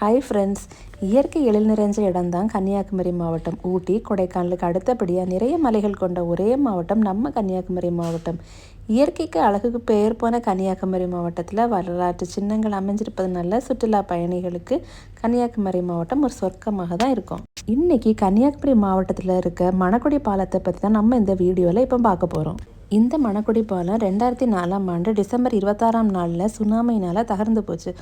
Hi friends இயற்கை எழில் நிறைஞ்ச இடம்தான் கன்னியாகுமரி மாவட்டம். ஊட்டி கொடைக்கானலுக்கு அடுத்தபடியாக நிறைய மலைகள் கொண்ட ஒரே மாவட்டம் நம்ம கன்னியாகுமரி மாவட்டம். இயற்கைக்கு அழகுக்கு பெயர் போன கன்னியாகுமரி மாவட்டத்தில் வரலாற்று சின்னங்கள் அமைஞ்சிருப்பதுனால சுற்றுலா பயணிகளுக்கு கன்னியாகுமரி மாவட்டம் ஒரு சொர்க்கமாக தான் இருக்கும். இன்றைக்கி கன்னியாகுமரி மாவட்டத்தில் இருக்க மணக்குடி பாலத்தை பற்றி தான் நம்ம இந்த வீடியோவில் இப்போ பார்க்க போகிறோம் இந்த மணக்குடி பாலம் ரெண்டாயிரத்தி நாலாம் ஆண்டு டிசம்பர் இருபத்தாறாம் நாளில் சுனாமினால் தகர்ந்து போச்சு.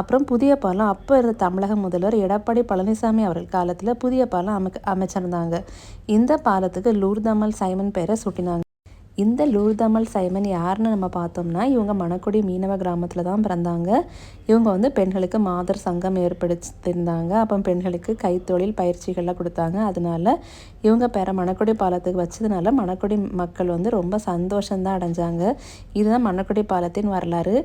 அப்புறம் புதிய பாலம் அப்போ இருந்த தமிழக முதல்வர் எடப்பாடி பழனிசாமி அவர்கள் காலத்தில் புதிய பாலம் அமைக்க அமைச்சிருந்தாங்க. இந்த பாலத்துக்கு லூர்தமல் சைமன் பேரை சுட்டினாங்க. இந்த லூர்தமல் சைமன் யாருன்னு நம்ம பார்த்தோம்னா இவங்க மணக்குடி மீனவ கிராமத்தில் தான் பிறந்தாங்க. இவங்க வந்து பெண்களுக்கு மாதர் சங்கம் ஏற்படுத்தியிருந்தாங்க. அப்போ பெண்களுக்கு கைத்தொழில் பயிற்சிகள்லாம் கொடுத்தாங்க. அதனால இவங்க பேர மணக்குடி பாலத்துக்கு வச்சதுனால மணக்குடி மக்கள் வந்து ரொம்ப சந்தோஷம்தான் அடைஞ்சாங்க. இதுதான் மணக்குடி பாலத்தின் வரலாறு.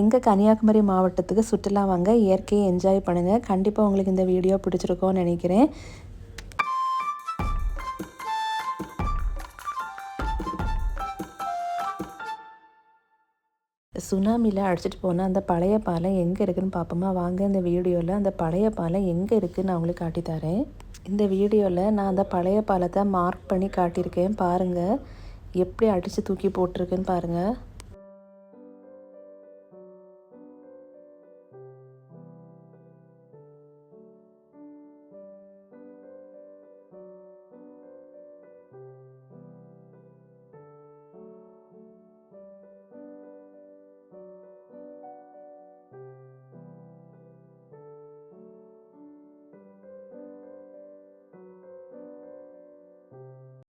எங்கள் கன்னியாகுமரி மாவட்டத்துக்கு சுற்றுலா வாங்க இயற்கையை என்ஜாய் பண்ணுங்கள் கண்டிப்பாக உங்களுக்கு இந்த வீடியோ பிடிச்சிருக்கோன்னு நினைக்கிறேன். சுனாமியில் அடிச்சிட்டு போன அந்த பழைய பாலம் எங்கே இருக்குதுன்னு பார்ப்போமா வாங்க இந்த வீடியோவில் அந்த பழைய பாலம் எங்கே இருக்குதுன்னு நான் உங்களுக்கு காட்டித்தரேன் இந்த வீடியோவில் நான் அந்த பழைய பாலத்தை மார்க் பண்ணி காட்டியிருக்கேன். பாருங்கள் எப்படி அடித்து தூக்கி போட்டிருக்குன்னு பாருங்கள்